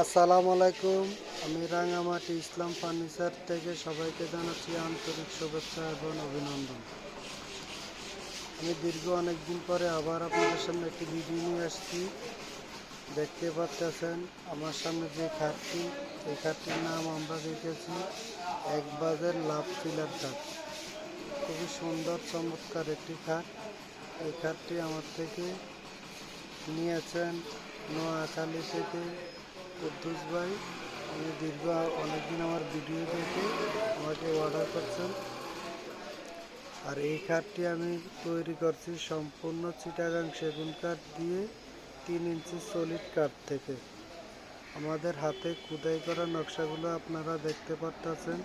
আসসালামু আলাইকুম, আমি রাঙামাটি ইসলাম ফার্নিচার থেকে সবাইকে জানাচ্ছি আন্তরিক শুভেচ্ছা এবং অভিনন্দন। আমি দীর্ঘ অনেক দিন পরে আবার আপনাদের সামনে একটি ভিডিও নিয়ে আসছি। দেখতে পাচ্ছেন আমার সামনে যে খাটটি, এই খাটটির নাম আমরা রেখেছি এক বাজের লাভ পিলার খাট। খুবই সুন্দর, চমৎকার একটি খাট। এই খাটটি আমার থেকে নিয়েছেন নোয়াখালী থেকে কুদ্দুস ভাই, আমি দীর্ঘ অনেকদিন আমার ভিডিও দেখে আমাকে অর্ডার করছেন। আর এই কাঠটি আমি তৈরি করছি সম্পূর্ণ চিটাগাং সেগুন কাঠ দিয়ে তিন ইঞ্চি সলিড কাঠ থেকে। আমাদের হাতে খুদাই করা নকশাগুলো আপনারা দেখতে পারতেছেন।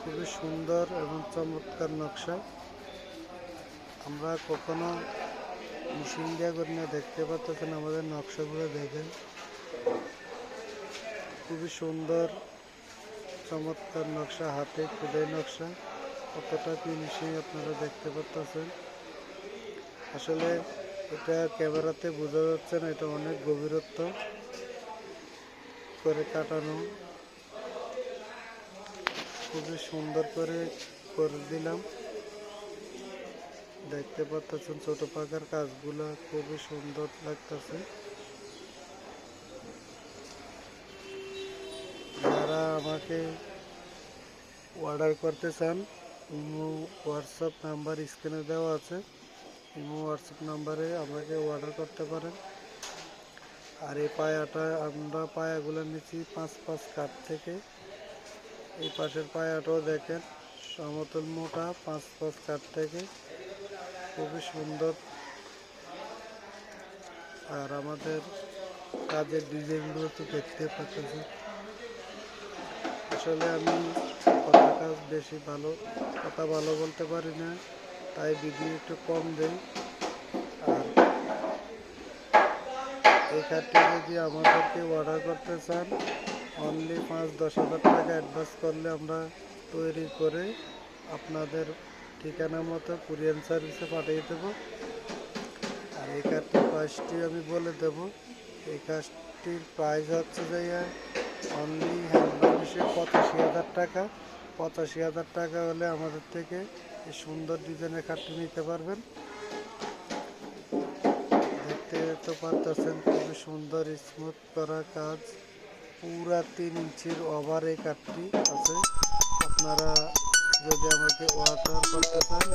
খুবই সুন্দর এবং চমৎকার নকশা। আমরা কখনো মেশিন দিয়ে করি না দেখতে পাচ্ছেন আমাদের নকশাগুলো দেখেন। খুবই সুন্দর, চমৎকার নকশা, হাতে খুদাই নকশা। কতটা ফিনিশিং আপনারা দেখতে পাচ্ছেন আসলে এটা ক্যামেরাতে বোঝা যাচ্ছে না, এটা অনেক গভীরত্ব করে কাটানো। খুবই সুন্দর করে করে দিলাম। দেখতে পাচ্ছেন ছোট পাকার কাজগুলো খুবই সুন্দর লাগতেছে। আমাকে অর্ডার করতে চান, ইমো হোয়াটসঅ্যাপ নাম্বার স্ক্রিনে দেওয়া আছে। ইমো হোয়াটসঅ্যাপ নাম্বারে আমাকে অর্ডার করতে পারেন। আর এই পায়াটা আমরা পায়াগুলো নিচ্ছি পাঁচ পাঁচ কাঠ থেকে। এই পাশের পায়াটাও দেখেন, সমতল মোটা পাঁচ পাঁচ কাঠ থেকে। খুবই সুন্দর। আর আমাদের কাজের ডিজাইনগুলো তো দেখতে পাচ্ছি আসলে আমি কথা কাজ বেশি ভালো, কথা ভালো বলতে পারি না, তাই ভিডিও একটু কম দেই। আর এই কার্ডটি যদি আমাদেরকে অর্ডার করতে চান অনলি পাঁচ দশ হাজার টাকা অ্যাডভান্স করলে আমরা তৈরি করে আপনাদের ঠিকানা মতো কুরিয়ার সার্ভিসে পাঠিয়ে দেবো। আর এই কার্ডটির প্রাইসটি আমি বলে দেব। এই কাজটির প্রাইস হচ্ছে যে অনলি হ্যান্ডলুম হিসেবে পঁচাশি হাজার টাকা। পঁচাশি হাজার টাকা হলে আমাদের থেকে সুন্দর ডিজাইনের কাঠটি নিতে পারবেন। দেখতে তো পারতেছেন, খুবই সুন্দর স্মুথ করা কাজ। পুরা তিন ইঞ্চির ওভার এই কাঠটি আছে। আপনারা যদি আমাকে অর্ডার করতে চান